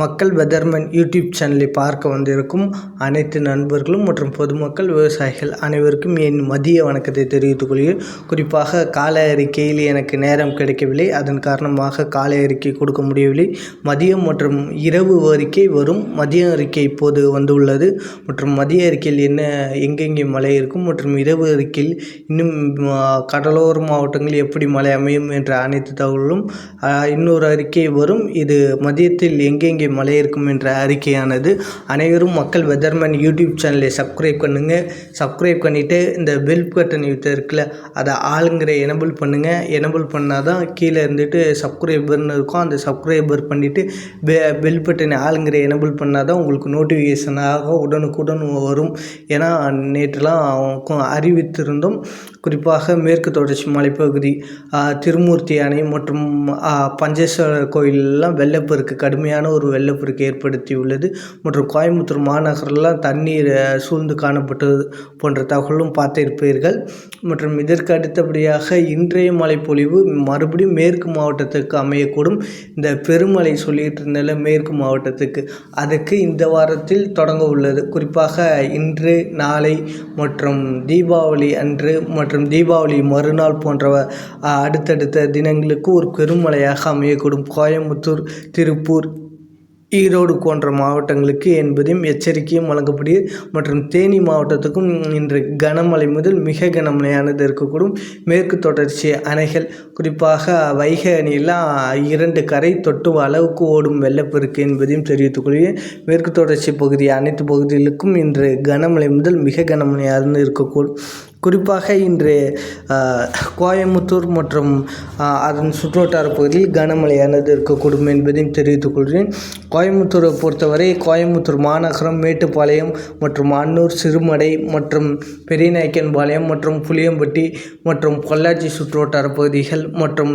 மக்கள் weatherman YouTube சேனலை பார்க்க வந்திருக்கும் அனைத்து நண்பர்களும் மற்றும் பொதுமக்கள் விவசாயிகள் அனைவருக்கும் என் மதிய வணக்கத்தை தெரிவித்துக் கொள்கிறேன். குறிப்பாக கால அறிக்கையில் எனக்கு நேரம் கிடைக்கவில்லை. அதன் காரணமாக காலை அறிக்கை கொடுக்க முடியவில்லை. மதியம் மற்றும் இரவு அறிக்கை வரும். மதிய அறிக்கை இப்போது வந்துள்ளது. மற்றும் மதிய அறிக்கையில் என்ன எங்கெங்கே மழை இருக்கும் மற்றும் இரவு அறிக்கையில் இன்னும் கடலோர மாவட்டங்களில் எப்படி மழை அமையும் என்ற அனைத்து தகவலும் இன்னொரு அறிக்கை வரும். இது மதியத்தில் எங்கெங்கே இங்கே மழை இருக்கும் என்ற அறிக்கையானது. அனைவரும் மக்கள் வெதர்மேன் யூடியூப் சேனலை சப்ஸ்கிரைப் பண்ணுங்கள் சப்ஸ்கிரைப் பண்ணிவிட்டு இந்த பெல் பட்டன் இருக்குல்ல அதை ஆளுங்கிற எனபிள் பண்ணுங்கள் எனபிள் பண்ணால் தான் கீழே இருந்துட்டு சப்ஸ்கிரைபர்னு இருக்கும். அந்த சப்ஸ்கிரைபர் பண்ணிவிட்டு பெ பெல் பட்டனை ஆளுங்கிற எனபிள் பண்ணால் தான் உங்களுக்கு நோட்டிஃபிகேஷனாக உடனுக்குடன் வரும். ஏன்னா நேற்றுலாம் அறிவித்திருந்தோம். குறிப்பாக மேற்கு தொடர்ச்சி மலைப்பகுதி திருமூர்த்தி அணை மற்றும் பஞ்சேஸ்வரர் கோயிலெலாம் வெள்ளப்பெருக்கு கடுமையான ஒரு வெள்ளப்பெருக்கு ஏற்படுத்தியுள்ளது. மற்றும் கோயம்புத்தூர் மாநகரெல்லாம் தண்ணீர் சூழ்ந்து காணப்பட்டது போன்ற தகவலும் பார்த்திருப்பீர்கள். மற்றும் இதற்கு அடுத்தபடியாக இன்றைய மழைப்பொழிவு மறுபடியும் மேற்கு மாவட்டத்துக்கு அமையக்கூடும். இந்த பெருமழை சொல்லிட்டு இருந்தால மேற்கு மாவட்டத்துக்கு அதுக்கு இந்த வாரத்தில் தொடங்க உள்ளது. குறிப்பாக இன்று நாளை மற்றும் தீபாவளி அன்று மற்றும் தீபாவளி மறுநாள் போன்ற அடுத்தடுத்த தினங்களுக்கு ஒரு பெருமழையாக அமையக்கூடும். கோயம்புத்தூர் திருப்பூர் ஈரோடு போன்ற மாவட்டங்களுக்கு என்பதையும் எச்சரிக்கையும் வழங்கப்படுகிறது மற்றும் தேனி மாவட்டத்துக்கும் இன்று கனமழை முதல் மிக கனமழையானது இருக்கக்கூடும். மேற்கு தொடர்ச்சி அணைகள் குறிப்பாக வைகை அணியெல்லாம் இரண்டு கரை தொட்டு அளவுக்கு ஓடும் வெள்ளப்பெருக்கு என்பதையும் தெரிவித்துக்கொள்கிறேன். மேற்கு தொடர்ச்சி பகுதி அனைத்து பகுதிகளுக்கும் இன்று கனமழை முதல் மிக கனமழையாக இருக்கக்கூடும். குறிப்பாக இன்று கோயம்புத்தூர் மற்றும் அதன் சுற்றுவட்டார பகுதியில் கனமழையானது இருக்கக்கூடும் என்பதையும் தெரிவித்துக் கொள்கிறேன். கோயம்புத்தூரை பொறுத்தவரை கோயம்புத்தூர் மாநகரம் மேட்டுப்பாளையம் மற்றும் அன்னூர் சிறுமடை மற்றும் பெரியநாயக்கன்பாளையம் மற்றும் புளியம்பட்டி மற்றும் பொள்ளாச்சி சுற்றுவட்டார பகுதிகள் மற்றும்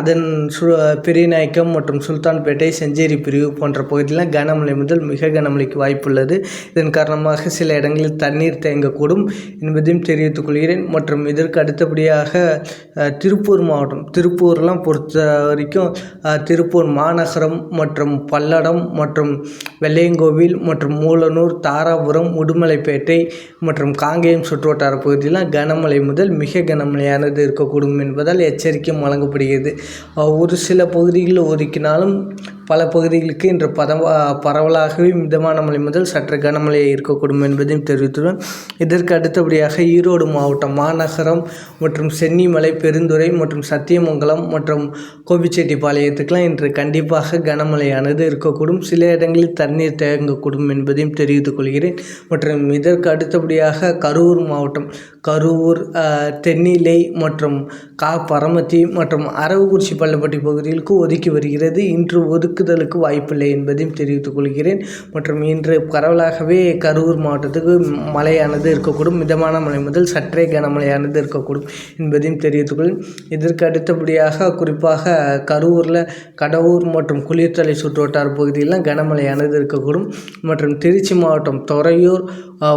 அதன் சு பெரியநாயக்கம் மற்றும் சுல்தான்பேட்டை செஞ்சேரி பிரிவு போன்ற பகுதியில் கனமழை முதல் மிக கனமழைக்கு வாய்ப்புள்ளது. இதன் காரணமாக சில இடங்களில் தண்ணீர் தேங்கக்கூடும் என்பதையும் தெரிவித்து கொள்கிறேன் மற்றும் இதற்கு அடுத்தபடியாக திருப்பூர் மாவட்டம் திருப்பூர்லாம் பொறுத்த வரைக்கும் திருப்பூர் மாநகரம் மற்றும் பல்லடம் மற்றும் வெள்ளையங்கோவில் மற்றும் மூலனூர் தாராபுரம் உடுமலைப்பேட்டை மற்றும் காங்கேயம் சுற்றுவட்டார பகுதியெலாம் கனமழை முதல் மிக கனமழையானது இருக்கக்கூடும் என்பதால் எச்சரிக்கையும் வழங்கப்படுகிறது. ஒரு சில பகுதிகளில் ஒதுக்கினாலும் பல பகுதிகளுக்கு இன்று பதவா பரவலாகவே மிதமான மழை முதல் சற்று கனமழை இருக்கக்கூடும் என்பதையும் தெரிவித்துள்ளோம். இதற்கு அடுத்தபடியாக ஈரோடு மாவட்டம் மாநகரம் மற்றும் சென்னிமலை பெருந்துறை மற்றும் சத்தியமங்கலம் மற்றும் கோபிச்செட்டிப்பாளையத்துக்கெலாம் இன்று கண்டிப்பாக கனமழையானது இருக்கக்கூடும். சில இடங்களில் தண்ணீர் தேங்கக்கூடும் என்பதையும் தெரிவித்துக் கொள்கிறேன். மற்றும் இதற்கு அடுத்தபடியாக கரூர் மாவட்டம் கரூர் தென்னிலை மற்றும் கா பரமத்தி மற்றும் அரவக்குறிச்சி பள்ளப்பட்டி பகுதிகளுக்கு ஒதுக்கி வருகிறது. இன்று ஒதுக்குதலுக்கு வாய்ப்பில்லை என்பதையும் தெரிவித்துக் கொள்கிறேன். மற்றும் இன்று பரவலாகவே கரூர் மாவட்டத்துக்கு மழையானது இருக்கக்கூடும். மிதமான மழை முதல் சற்றே கனமழையானது இருக்கக்கூடும் என்பதையும் தெரிவித்துக் இதற்கு அடுத்தபடியாக குறிப்பாக கரூரில் கடவுர் மற்றும் குளிர்தலை சுற்றுவட்டார பகுதியெல்லாம் கனமழையானது இருக்கக்கூடும். மற்றும் திருச்சி மாவட்டம் துறையூர்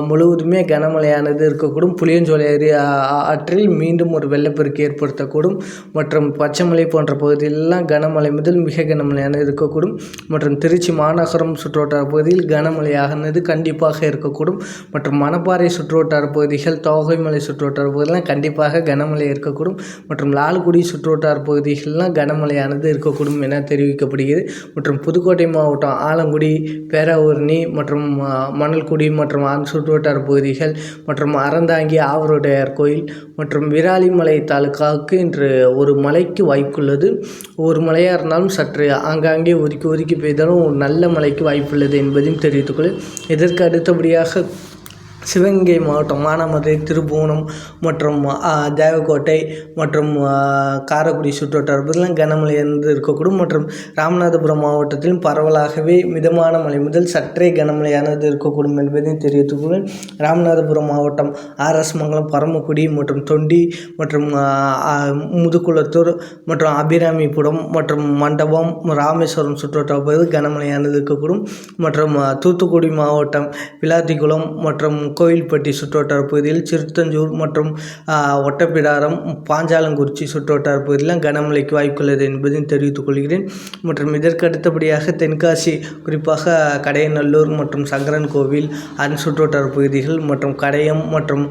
முழுவதுமே கனமழையானது இருக்கக்கூடும். புளியஞ்சோலை ஏரியா ஆற்றில் மீண்டும் ஒரு வெள்ளப்பெருக்கு ஏற்படுத்தக்கூடும். மற்றும் பச்சைமலை போன்ற பகுதியிலெல்லாம் கனமழை முதல் மிக கனமழையான இருக்கக்கூடும். மற்றும் திருச்சி மாநகரம் சுற்றுவட்டார பகுதியில் கனமழையாகனது கண்டிப்பாக இருக்கக்கூடும். மற்றும் மணப்பாறை சுற்றுவட்டார பகுதிகள் தோகைமலை சுற்றுவட்டார பகுதியெல்லாம் கண்டிப்பாக கனமழை இருக்கக்கூடும். மற்றும் லால்குடி சுற்றுவட்டார பகுதிகளெலாம் கனமழையானது இருக்கக்கூடும் என தெரிவிக்கப்படுகிறது. மற்றும் புதுக்கோட்டை மாவட்டம் ஆலங்குடி பேராவூரணி மற்றும் மணல்குடி மற்றும் சுற்றுவட்டார பகுதிகள் மற்றும் அறந்தாங்கி ஆவரோடையார் கோயில் மற்றும் விராலிமலை தாலுக்காவுக்கு இன்று ஒரு மலைக்கு வாய்ப்புள்ளது. ஒரு மலையாக இருந்தாலும் சற்று ஆங்காங்கே ஒதுக்கி ஒதுக்கி பெய்தாலும் ஒரு நல்ல மழைக்கு வாய்ப்புள்ளது என்பதையும் தெரிவித்துக்கொள்ள இதற்கு அடுத்தபடியாக சிவகங்கை மாவட்டம் மானாமதுரை திருப்புவனம் மற்றும் தேவக்கோட்டை மற்றும் காரைக்குடி சுற்றுவட்டார பகுதியெலாம் கனமழை இருந்து இருக்கக்கூடும் மற்றும் ராமநாதபுரம் மாவட்டத்திலும் பரவலாகவே மிதமான மழை முதல் சற்றே கனமழையானது இருக்கக்கூடும் என்பதையும் தெரிவித்துக்கொள்வேன் ராமநாதபுரம் மாவட்டம் ஆர்எஸ் மங்கலம் பரமக்குடி மற்றும் தொண்டி மற்றும் முதுகுளத்தூர் மற்றும் அபிராமிபுரம் மற்றும் மண்டபம் ராமேஸ்வரம் சுற்றுவட்டார பகுதி கனமழையானது இருக்கக்கூடும் மற்றும் தூத்துக்குடி மாவட்டம் விளாத்திக்குளம் மற்றும் கோவில்பட்டி சுற்றுவட்டார பகுதியில் சிறுத்தஞ்சூர் மற்றும் ஒட்டப்பிடாரம் பாஞ்சாலங்குறிச்சி சுற்றுவட்டார பகுதியில் கனமழைக்கு வாய்ப்புள்ளது என்பதையும் தெரிவித்துக் கொள்கிறேன். மற்றும் இதற்கு அடுத்தபடியாக தென்காசி குறிப்பாக கடையநல்லூர் மற்றும் சங்கரன் கோவில் அதன் சுற்றுவட்டார பகுதிகள் மற்றும் கடையம் மற்றும்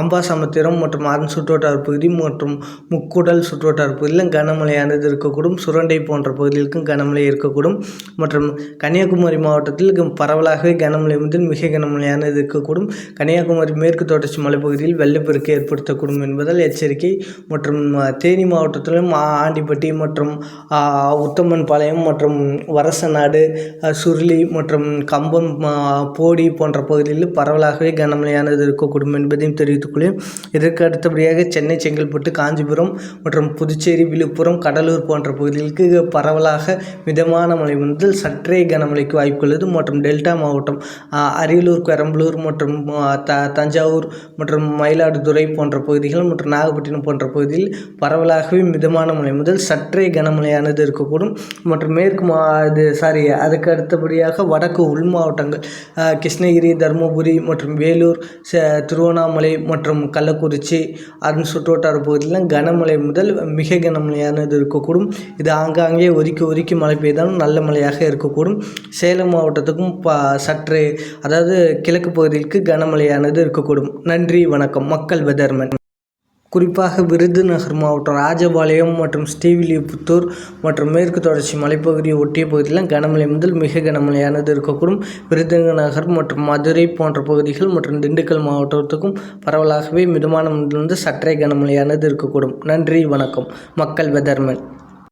அம்பாசமுத்திரம் மற்றும் அதன் சுற்றுவட்டார பகுதி மற்றும் முக்குடல் சுற்றுவட்டார பகுதியில் கனமழையானது இருக்கக்கூடும். சுரண்டை போன்ற பகுதிகளுக்கும் கனமழை இருக்கக்கூடும். மற்றும் கன்னியாகுமரி மாவட்டத்தில் பரவலாகவே கனமழை முதல் மிக கனமழையானது இருக்கக்கூடும். கன்னியாகுமரி மேற்கு தொடர்ச்சி மலைப்பகுதியில் வெள்ளப்பெருக்கு ஏற்படுத்தக்கூடும் என்பதால் எச்சரிக்கை மற்றும் தேனி மாவட்டத்திலும் ஆண்டிப்பட்டி மற்றும் ஆ, உத்தமன் பாளையம் மற்றும் வரசநாடு சுருளி மற்றும் கம்பம் போடி போன்ற பகுதிகளில் பரவலாகவே கனமழையானது இருக்கக்கூடும் என்பதையும் தெரிவித்துக்கொள்ளேன் இதற்கு அடுத்தபடியாக சென்னை செங்கல்பட்டு காஞ்சிபுரம் மற்றும் புதுச்சேரி விழுப்புரம் கடலூர் போன்ற பகுதிகளுக்கு பரவலாக மிதமான மழை முதல் சற்றே கனமழைக்கு வாய்ப்புள்ளது. மற்றும் டெல்டா மாவட்டம் அரியலூர் பெரம்பலூர் மற்றும் த தஞ்சாவூர் மற்றும் மயிலாடுதுறை போன்ற பகுதிகள் மற்றும் நாகப்பட்டினம் போன்ற பகுதியில் பரவலாகவே மிதமான மழை முதல் சற்றே கனமழையானது இருக்கக்கூடும். மற்றும் மேற்கு மா இது சாரி அதுக்கு அடுத்தபடியாக வடக்கு உள் மாவட்டங்கள் கிருஷ்ணகிரி தருமபுரி மற்றும் வேலூர் ச திருவண்ணாமலை மற்றும் கள்ளக்குறிச்சி அதன் சுற்றுவட்டார பகுதியில் கனமழை முதல் மிக கனமழையானது இருக்கக்கூடும். இது ஆங்காங்கே ஒதுக்கி ஒதுக்கி மழை பெய்தாலும் நல்ல மழையாக இருக்கக்கூடும். சேலம் மாவட்டத்துக்கும் ப சற்று அதாவது கிழக்கு பகுதிக்கு கனமழையானது இருக்கக்கூடும். நன்றி வணக்கம். மக்கள் வெதர்மன். குறிப்பாக விருதுநகர் மாவட்டம் ராஜபாளையம் மற்றும் ஸ்ரீவில்லிபுத்தூர் மற்றும் மேற்கு தொடர்ச்சி மலைப்பகுதியை ஒட்டிய பகுதியில் கனமழை முதல் மிக கனமழையானது இருக்கக்கூடும். விருதுநகர் மற்றும் மதுரை போன்ற பகுதிகள் மற்றும் திண்டுக்கல் மாவட்டத்துக்கும் பரவலாகவே மிதமான முதலிருந்து சற்றே கனமழையானது இருக்கக்கூடும். நன்றி வணக்கம். மக்கள் வெதர்மன்.